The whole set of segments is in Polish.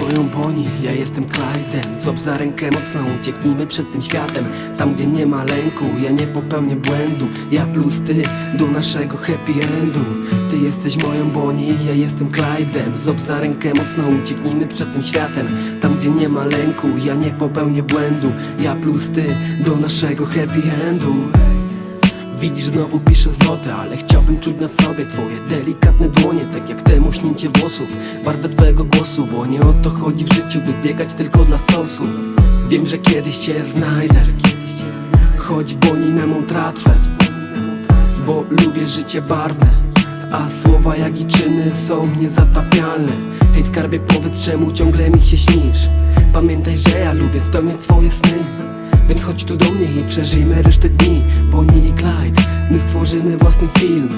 moją Boni, ja jestem Clyde'em Złap za rękę mocno, ucieknijmy przed tym światem Tam gdzie nie ma lęku, ja nie popełnię błędu Ja plus ty, do naszego happy endu. Ty jesteś moją Boni, ja jestem Clyde'em Złap za rękę mocno, ucieknijmy przed tym światem. Tam gdzie nie ma lęku, ja nie popełnię błędu. Ja plus ty, do naszego happy endu Widzisz, znowu piszę złote, ale chciałbym czuć na sobie Twoje delikatne dłonie, tak jak te muśnięcie włosów. Barwę twojego głosu, bo nie o to chodzi w życiu, by biegać tylko dla sosu. Wiem, że kiedyś cię znajdę Chodź boni na mą tratwę Bo lubię życie barwne A słowa jak i czyny są niezatapialne. Hej skarbie powiedz czemu ciągle mi się śnisz? Pamiętaj, że ja lubię spełniać swoje sny Więc chodź tu do mnie i przeżyjmy resztę dni. Bonnie i Clyde, my stworzymy własny film.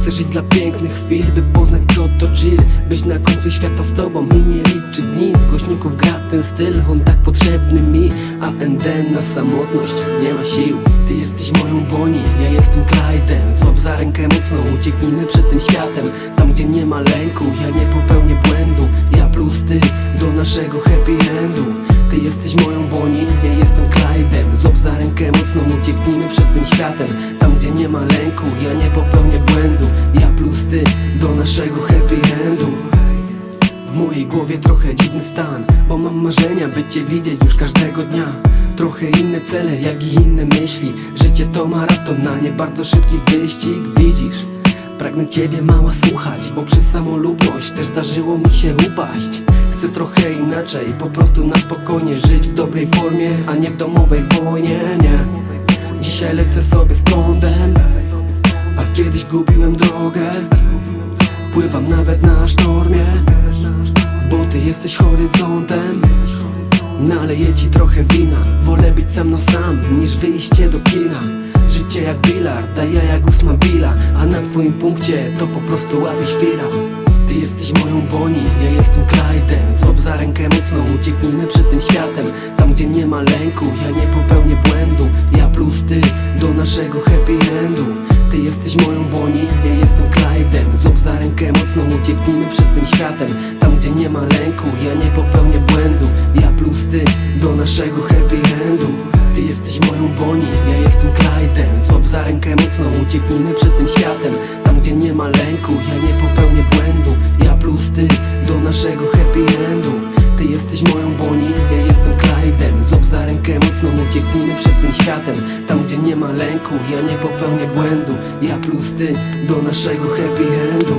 Chcę żyć dla pięknych chwil, by poznać co to chill. Być na końcu świata z tobą i nie liczy dni. Z głośników gra ten styl, on tak potrzebny mi. A ND na samotność nie ma sił. Ty jesteś moją Bonnie, ja jestem Clyde'em. Złap za rękę mocno, ucieknijmy przed tym światem. Tam gdzie nie ma lęku, ja nie popełnię błędu. Ja plus ty, do naszego happy endu. Ty jesteś moją Bonnie, ja jestem rękę ucieknijmy przed tym światem Tam gdzie nie ma lęku, ja nie popełnię błędu. Ja plus ty, do naszego happy endu. W mojej głowie trochę dziwny stan Bo mam marzenia, by cię widzieć już każdego dnia. Trochę inne cele, jak i inne myśli. Życie to maraton, na nie bardzo szybki wyścig Widzisz, pragnę ciebie mała słuchać Bo przez samolubność też zdarzyło mi się upaść. Chcę trochę inaczej, po prostu na spokojnie Żyć w dobrej formie, a nie w domowej wojnie, nie Dzisiaj lecę sobie z prądem A kiedyś gubiłem drogę. Pływam nawet na sztormie Bo ty jesteś horyzontem. Naleję ci trochę wina Wolę być sam na sam niż wyjście do kina. Życie jak bilard, a ja jak ósma bila A na twoim punkcie to po prostu łapie świra. Ty jesteś moją Bonnie, ja jestem Clyde'em. Złap za rękę mocno, ucieknijmy przed tym światem. Tam gdzie nie ma lęku, ja nie popełnię naszego happy endu. Ty jesteś moją Bonnie, ja jestem Clyde'em. Złap za rękę mocno, ucieknijmy przed tym światem. Tam gdzie nie ma lęku, ja nie popełnię błędu. Ja plus ty, do naszego happy endu. Ty jesteś moją Bonnie, ja jestem Clyde'em. Złap za rękę mocno, ucieknijmy przed tym światem. Tam gdzie nie ma lęku, ja nie popełnię błędu. Ja plus ty, do naszego happy endu. Ty jesteś moją Bonnie, ja jestem Clyde'em. Złap za rękę mocno, ucieknijmy przed tym światem nie ma lęku, ja nie popełnię błędu. Ja plus ty, do naszego happy endu